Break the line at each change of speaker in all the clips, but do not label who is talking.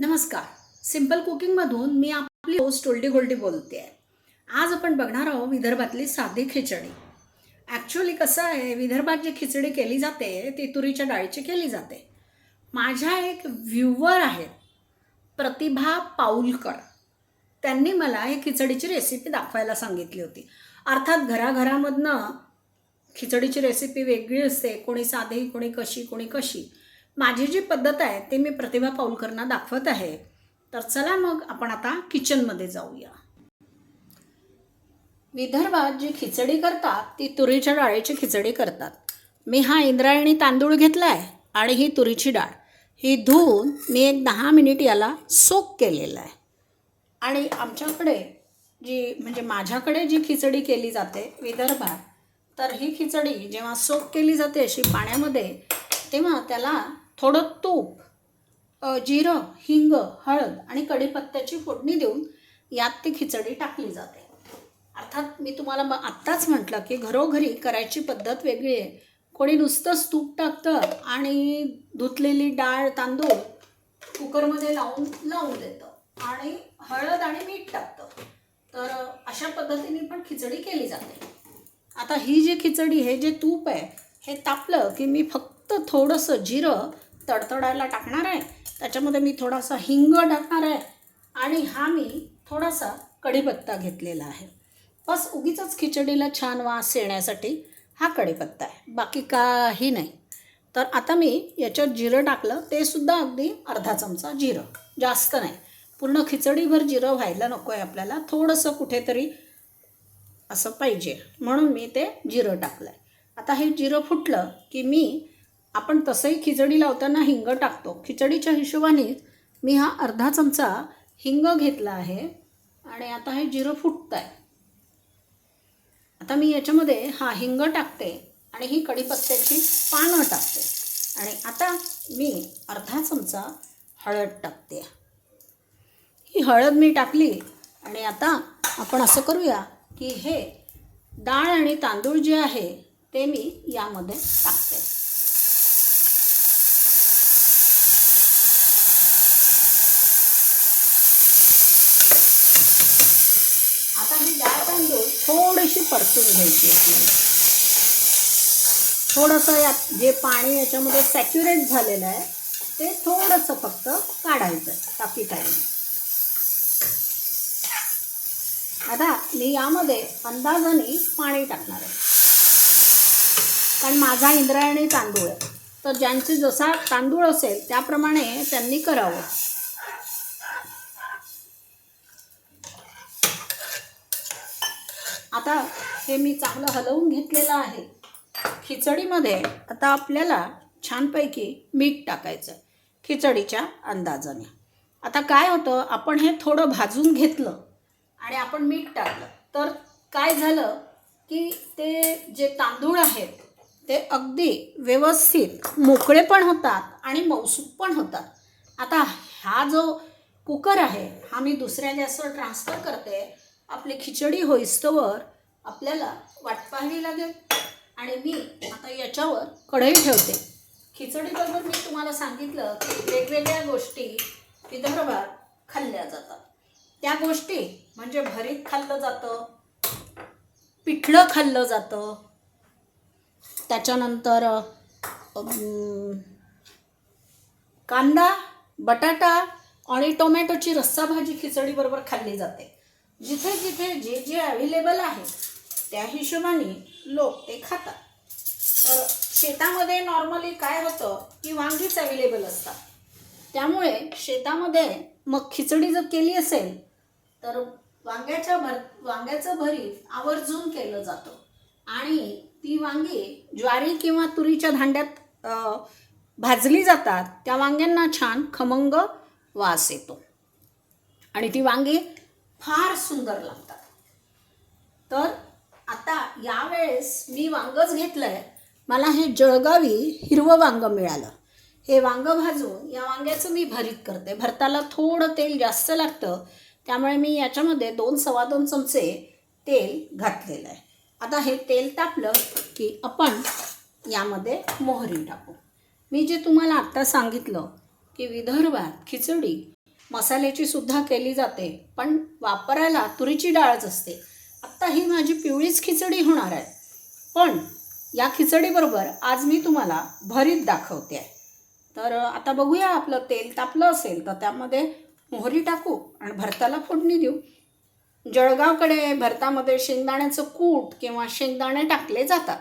नमस्कार. सिंपल कुकिंगमधून मी आपली होस्ट ओल्डी गोल्डी बोलते आहे आज आपण बघणार आहोत विदर्भातली साधी खिचडी. ॲक्च्युली कसं आहे विदर्भात जी खिचडी केली जाते ती तुरीच्या डाळीची केली जाते. माझ्या एक व्ह्युअर आहेत प्रतिभा पाऊलकर. त्यांनी मला ही खिचडीची रेसिपी दाखवायला सांगितली होती. अर्थात घराघरामधनं खिचडीची रेसिपी वेगळी असते कोणी साधी कोणी कशी कोणी कशी. माझी जी पद्धत आहे ते मी प्रतिभा पाऊलकरना दाखवत आहे. तर चला मग आपण आता किचनमध्ये जाऊया. विदर्भात जी खिचडी करतात ती तुरीच्या डाळीची खिचडी करतात. मी हा इंद्रायणी तांदूळ घेतला आहे आणि ही तुरीची डाळ. ही धुवून मी एक दहा मिनिट याला सोक केलेलं आहे. आणि आमच्याकडे जी म्हणजे माझ्याकडे जी खिचडी केली जाते विदर्भात तर ही खिचडी जेव्हा सोक केली जाते अशी पाण्यामध्ये तेव्हा त्याला थोडं तूप जिरं हिंग हळद आणि कढीपत्त्याची फोडणी देऊन यात ती खिचडी टाकली जाते. अर्थात मी तुम्हाला मग आत्ताच म्हटलं की घरोघरी करायची पद्धत वेगळी आहे. कोणी नुसतंच तूप टाकतं आणि धुतलेली डाळ तांदूळ कुकरमध्ये लावून लावून देतं आणि हळद आणि मीठ टाकतं. तर अशा पद्धतीने पण खिचडी केली जाते. आता ही जी खिचडी हे जे तूप आहे हे तापलं की मी फक्त थोडंसं जिरं तडतडायला टाकणार आहे. त्याच्यामध्ये मी थोडासा हिंग टाकणार आहे. आणि हा मी थोडासा कढीपत्ता घेतलेला आहे. बस उगीच खिचडीला छान वास येण्यासाठी हा कढीपत्ता आहे. बाकी काही नाही. तर आता मी याच्यात जिरं टाकलं. ते सुद्धा अगदी अर्धा चमचा जिरं. जास्त नाही. पूर्ण खिचडीभर जिरं व्हायला नको आहे आपल्याला. थोडंसं कुठेतरी असं पाहिजे. म्हणून मी ते जिरं टाकलं आहे आता हे जिरं फुटलं की मी आपण तसंही खिचडी लावताना हिंग टाकतो. खिचडीच्या हिशोबानेच मी हा अर्धा चमचा हिंग घेतला आहे आणि आता हे जिरं फुटतं आहे आता मी याच्यामध्ये हा हिंग टाकते आणि ही कढीपत्त्याची पानं टाकते. आणि आता मी अर्धा चमचा हळद टाकते. ही हळद मी टाकली आणि आता आपण असं करूया की हे डाळ आणि तांदूळ जे आहे ते मी यामध्ये टाकते आता ही डाळ तांदूळ थोडीशी परतून घ्यायची आपल्याला थोडंसं यात जे पाणी याच्यामध्ये सॅच्युरेट झालेलं आहे ते थोडंसं फक्त काढायचं बाकी काही आता मी यामध्ये अंदाजाने पाणी टाकणार आहे. कारण माझा इंद्रायणी तांदूळ आहे. तर ज्यांचे जसा तांदूळ असेल त्याप्रमाणे त्यांनी करावं. आता हे मी चांगलं हलवून घेतलेलं आहे. खिचडीमध्ये आता आपल्याला छानपैकी मीठ टाकायचं आहे खिचडीच्या अंदाजाने. आता काय होतं आपण हे थोडं भाजून घेतलं आणि आपण मीठ टाकलं. तर काय झालं की ते जे तांदूळ आहेत ते अगदी व्यवस्थित मोकळे पण होतात आणि मौसूक पण होतात. आता हा जो कुकर आहे हा मी दुसऱ्या गॅसवर ट्रान्सफर करते आपली खिचडी होईस्तोवर आपल्याला वाट पाहावी लागेल. आणि मी आता याच्यावर कढई ठेवते. खिचडीबरोबर मी तुम्हाला सांगितलं की वेगवेगळ्या गोष्टी विदर्भात खाल्ल्या जातात. त्या गोष्टी म्हणजे भरीत खाल्लं जातं पिठलं खाल्लं जातं. त्याच्यानंतर कांदा बटाटा आणि टोमॅटोची रस्सा भाजी खिचडीबरोबर खाल्ली जाते. जिथे जिथे जे जे अवेलेबल आहे त्या हिशोबाने लोक ते खातात. तर शेतामध्ये नॉर्मली काय होतं की वांगीच अवेलेबल असतात. त्यामुळे शेतामध्ये मग खिचडी जर केली असेल तर वांग्याच्या भर वांग्याचं भरीत आवर्जून केलं जातं. आणि ती वांगी ज्वारी किंवा तुरीच्या धांड्यात भाजली जातात त्या वांग्यांना छान खमंग वास येतो. आणि ती वांगी फार सुंदर लागतात. तर आता यावेळेस मी वांगच घेतलं आहे मला हे जळगावी हिरवं वांग मिळालं. हे वांग भाजून या वांग्याचं मी भरीत करते. भरताला थोडं तेल जास्त लागतं. त्यामुळे मी याच्यामध्ये दोन सव्वा दोन चमचे तेल घातलेलं आहे. आता हे तेल तापलं की आपण यामध्ये मोहरी टाकू. मी जे तुम्हाला आत्ता सांगितलं की विदर्भात खिचडी मसाल्याची सुद्धा केली जाते पण वापरायला तुरीची डाळच असते. आत्ता ही माझी पिवळीच खिचडी होणार आहे. पण या खिचडीबरोबर आज मी तुम्हाला भरीत दाखवते आहे. तर आता बघूया आपलं तेल तापलं असेल तर त्यामध्ये मोहरी टाकू आणि भरताला फोडणी देऊ. जळगावकडे भरतामध्ये शेंगदाण्याचं कूट किंवा शेंगदाणे टाकले जातात.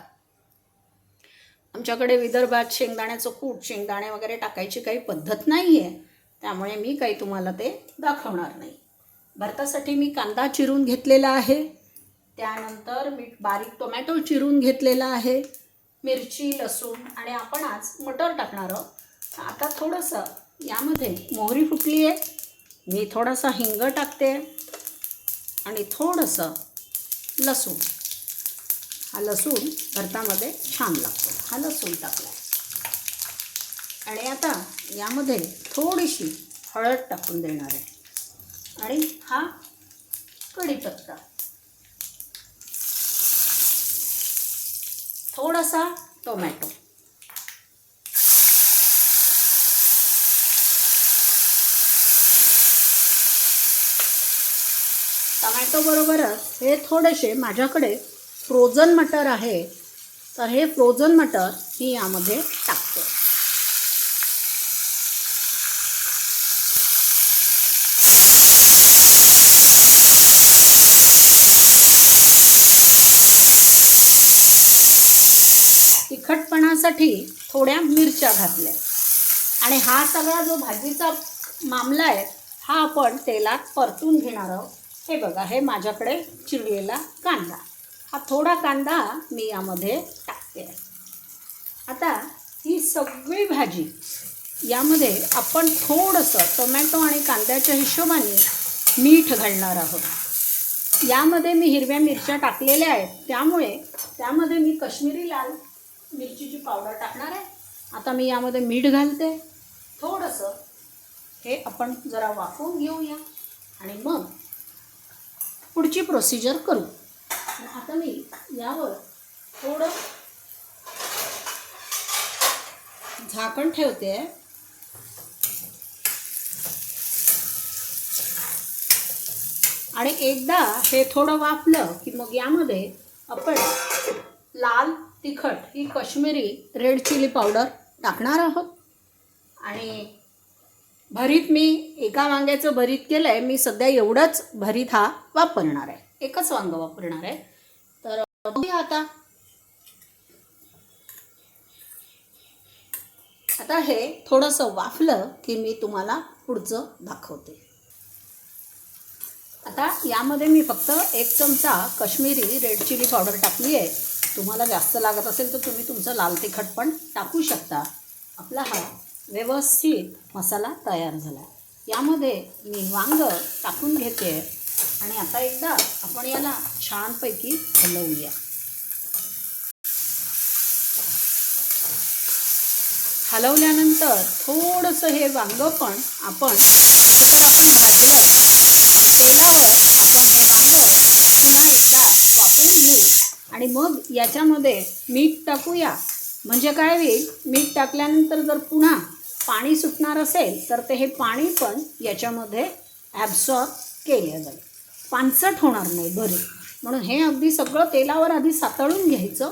आमच्याकडे विदर्भात शेंगदाण्याचं कूट शेंगदाणे वगैरे टाकायची काही पद्धत नाही आहे त्यामुळे मी काही तुम्हाला ते दाखवणार नाही. भरतासाठी मी कांदा चिरून घेतलेला आहे. त्यानंतर मी बारीक टोमॅटो चिरून घेतलेला आहे. मिरची लसूण आणि आपण आज मटर टाकणार आहोत. आता थोडंसं यामध्ये मोहरी फुटली आहे? मी थोडासा हिंग टाकते. आणि थोडंसं लसूण. हा लसूण भरतामध्ये छान लागतो. हा लसूण टाकला. आणि आता यामध्ये थोडीशी हळद टाकून देणार आहे. आणि हा कढीपत्ता. थोडासा टोमॅटो. टोमॅटोबरोबरच हे थोडेसे माझ्याकडे फ्रोझन मटर आहे. तर हे फ्रोझन मटर मी यामध्ये टाकते. तिखटपणासाठी थोड्या मिरच्या घातल्या. आणि हा सगळा जो भाजीचा मामला आहे हा आपण तेलात परतून घेणार आहोत. हे बघा हे माझ्याकडे चिरलेला कांदा. हा थोडा कांदा मी यामध्ये टाकते. आता ही सगळी भाजी यामध्ये आपण थोडंसं टोमॅटो आणि कांद्याच्या हिशोबाने मीठ घालणार आहोत. यामध्ये मी हिरव्या मिरच्या टाकलेल्या आहेत. त्यामुळे त्यामध्ये मी कश्मीरी लाल मिरचीची पावडर टाकणार आहे. आता मी यामध्ये मीठ घालते. थोडंसं हे आपण जरा वाफवून घेऊया. आणि मग पुढची प्रोसिजर करू. आता मी यावर थोडं झाकण ठेवते. आणि एकदा हे थोडं वाफलं की मग यामध्ये आपण लाल तिखट ही कश्मीरी रेड चिली पावडर टाकणार आहोत. आणि भरीत मी एका वांग्याचं भरीत केलं आहे मी सध्या एवढंच भरीत हा वापरणार आहे. एकच वांगं वापरणार आहे. तर बघूया आता. आता हे थोडंसं वाफलं की मी तुम्हाला पुढचं दाखवते. आता यामध्ये मी फक्त एक चमचा कश्मीरी रेड चिली पावडर टाकली आहे. तुम्हाला जास्त लागत असेल तर तुम्ही तुमचं लाल तिखट पण टाकू शकता. आपला हा व्यवस्थित मसाला तयार झाला. यामध्ये मी वांग टाकून घेते. आणि आता एकदा आपण याला छानपैकी हलवूया. हलवल्यानंतर थोडंसं हे वांग पण आपण तर आपण भाजलं पण तेलावर आपण हे वांग पुन्हा एकदा वापरून घेऊ आणि मग याच्यामध्ये मीठ टाकूया. म्हणजे काय होईल? मीठ टाकल्यानंतर जर पुन्हा पाणी सुटणार असेल तर ते हे पाणी पण याच्यामध्ये ॲब्सॉर्ब केलं जाईल. पानसट होणार नाही बरे म्हणून हे अगदी सगळं तेलावर आधी सातळून घ्यायचं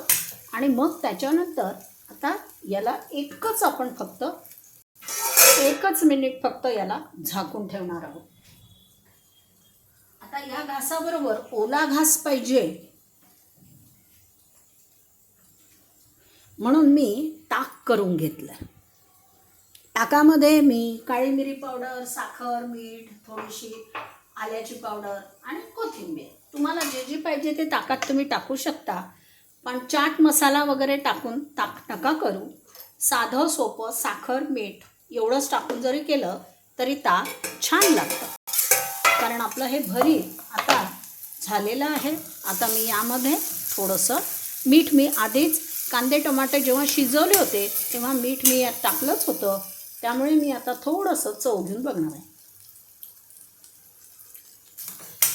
आणि मग त्याच्यानंतर आता याला एकच आपण फक्त एकच मिनिट फक्त याला झाकून ठेवणार आहोत. आता या घासाबरोबर ओला घास पाहिजे. म्हणून मी ताक करून घेतलं. ताकामध्ये मी काळी मिरी पावडर साखर मीठ थोडीशी आल्याची पावडर आणि कोथिंबीर. तुम्हाला जे जे पाहिजे ते ताकात तुम्ही टाकू शकता. पण चाट मसाला वगैरे टाकून ताक नका करू. साधं सोपं साखर मीठ एवढंच टाकून जरी केलं तरी ताक छान लागतं. कारण आपलं हे भरीत आता झालेलं आहे. आता मी यामध्ये थोडंसं मीठ मी आधीच कांदे टमाटे जेव्हा शिजवले होते तेव्हा मीठ मी यात टाकलंच होतं. त्यामुळे मी आता थोडंसं चव घेऊन बघणार आहे.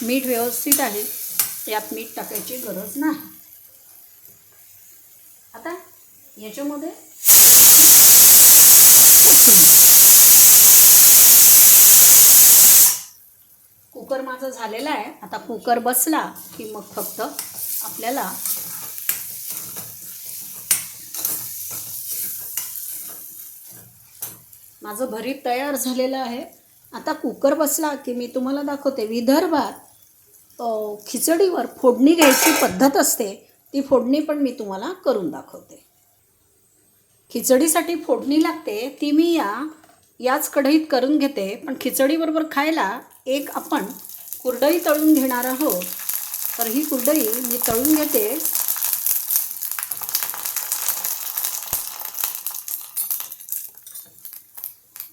मीठ व्यवस्थित आहे. यात मीठ टाकायची गरज नाही. आता याच्यामध्ये कुकर माझा झालेला आहे. आता कुकर बसला की मग फक्त आपल्याला माझं भरीत तयार झालेलं आहे. आता कुकर बसला की मी तुम्हाला दाखवते. विदर्भात खिचडीवर फोडणी घ्यायची पद्धत असते ती फोडणी पण मी तुम्हाला करून दाखवते. खिचडीसाठी फोडणी लागते ती मी या याच कढईत करून घेते. पण खिचडीबरोबर खायला एक आपण कुरडई तळून घेणार आहोत. तर ही कुरडई मी तळून घेते.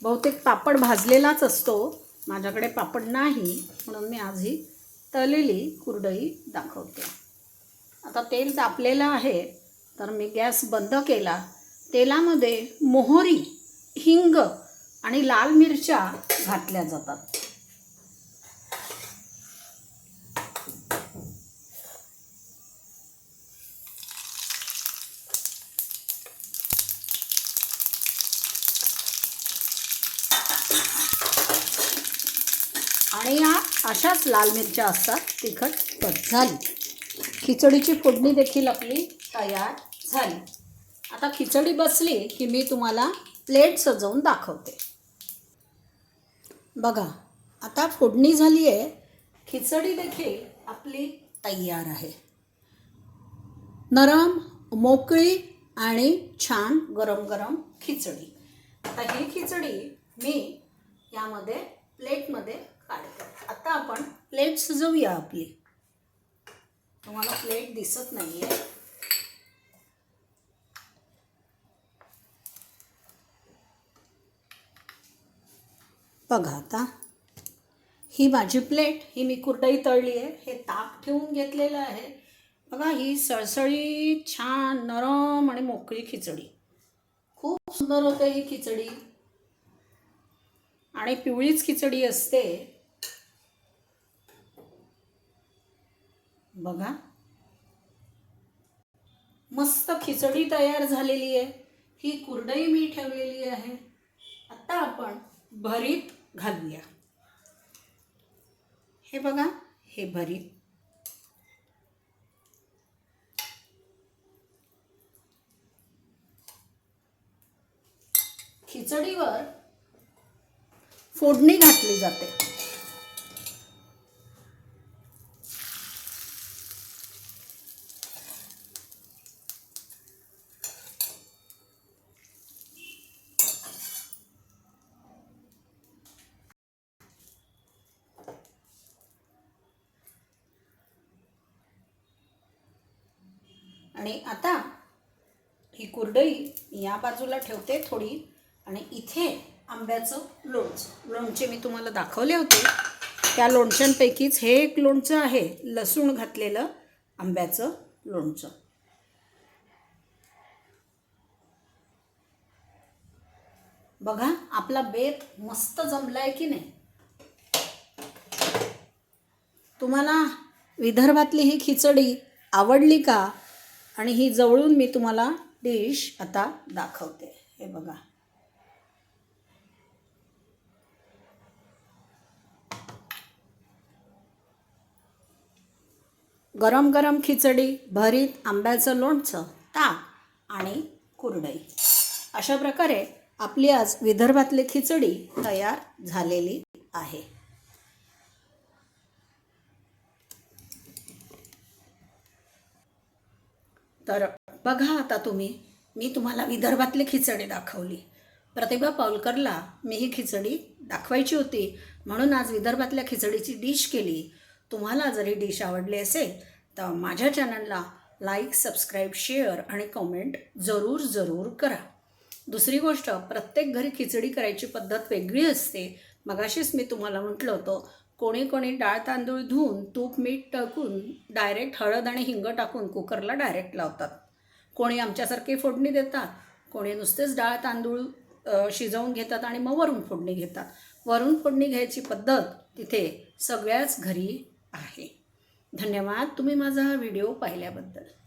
बहुतेक पापड भाजलेलाच असतो. माझ्याकडे पापड नाही म्हणून मी आज ही तळलेली कुरडई दाखवते. आता तेल तापलेलं आहे तर मी गॅस बंद केला. तेलामध्ये मोहरी हिंग आणि लाल मिरच्या घातल्या जातात आणि या अशाच लाल मिरच्या असतात तिखट कट झाली. खिचडीची फोडणी देखील आपली तयार झाली. आता खिचडी बसली की मी तुम्हाला प्लेट सजवून दाखवते. बघा आता फोडणी झाली आहे. खिचडी देखील आपली तयार आहे. नरम मोकळी आणि छान गरम गरम खिचडी. आता ही खिचडी मी यामध्ये प्लेटमध्ये काढतो. आता आपण प्लेट सजवूया आपली. तुम्हाला प्लेट दिसत नाही आहे बघा आता. ही माझी प्लेट ही मी कुरडई तळली आहे. हे ताक ठेवून घेतलेलं आहे. बघा ही सळसळी छान नरम आणि मोकळी खिचडी. खूप सुंदर होते ही खिचडी. आणि पिवळीच खिचडी असते. बघा. मस्त खिचडी तयार झालेली आहे. ही कुरडई मी ठेवलेली आहे. आता आपण भरीत घालूया. हे बघा हे भरीत. खिचडीवर फोडणी घातली जाते. आणि आता ही कुरडई या बाजूला ठेवते थोडी आणि इथे आंब्याचं लोणचं. लोणचे मी तुम्हाला दाखवले होते. त्या लोणच्यांपैकीच हे एक लोणचं आहे लसूण घातलेलं आंब्याचं लोणचं. बघा आपला बेत मस्त जमलाय की नाही? तुम्हाला विदर्भातली ही खिचडी आवडली का? आणि ही जवळून मी तुम्हाला डिश आता दाखवते. हे बघा. गरम गरम खिचडी भरीत आंब्याचं लोणचं ताक आणि कुरडई. अशा प्रकारे आपली आज विदर्भातली खिचडी तयार झालेली आहे. तर बघा आता तुम्ही मी तुम्हाला विदर्भातली खिचडी दाखवली. प्रतिभा पावलकरला मी ही खिचडी दाखवायची होती. म्हणून आज विदर्भातल्या खिचडीची डिश केली. तुम्हाला जरी डिश आवडली असेल तर माझ्या चॅनलला लाईक सबस्क्राईब शेअर आणि कमेंट जरूर जरूर करा. दुसरी गोष्ट प्रत्येक घरी खिचडी करायची पद्धत वेगळी असते. मगाशीच मी तुम्हाला म्हटलं होतं कोणी कोणी डाळ तांदूळ धुवून तूप मीठ टाकून डायरेक्ट हळद आणि हिंग टाकून कुकरला डायरेक्ट लावतात. कोणी आमच्यासारखे फोडणी देतात कोणी नुसतेच डाळ तांदूळ शिजवून घेतात आणि मग वरून फोडणी घेतात. वरून फोडणी घ्यायची पद्धत तिथे सगळ्याच घरी आहे. धन्यवाद तुम्ही माझा हा व्हिडिओ पाहिल्याबद्दल.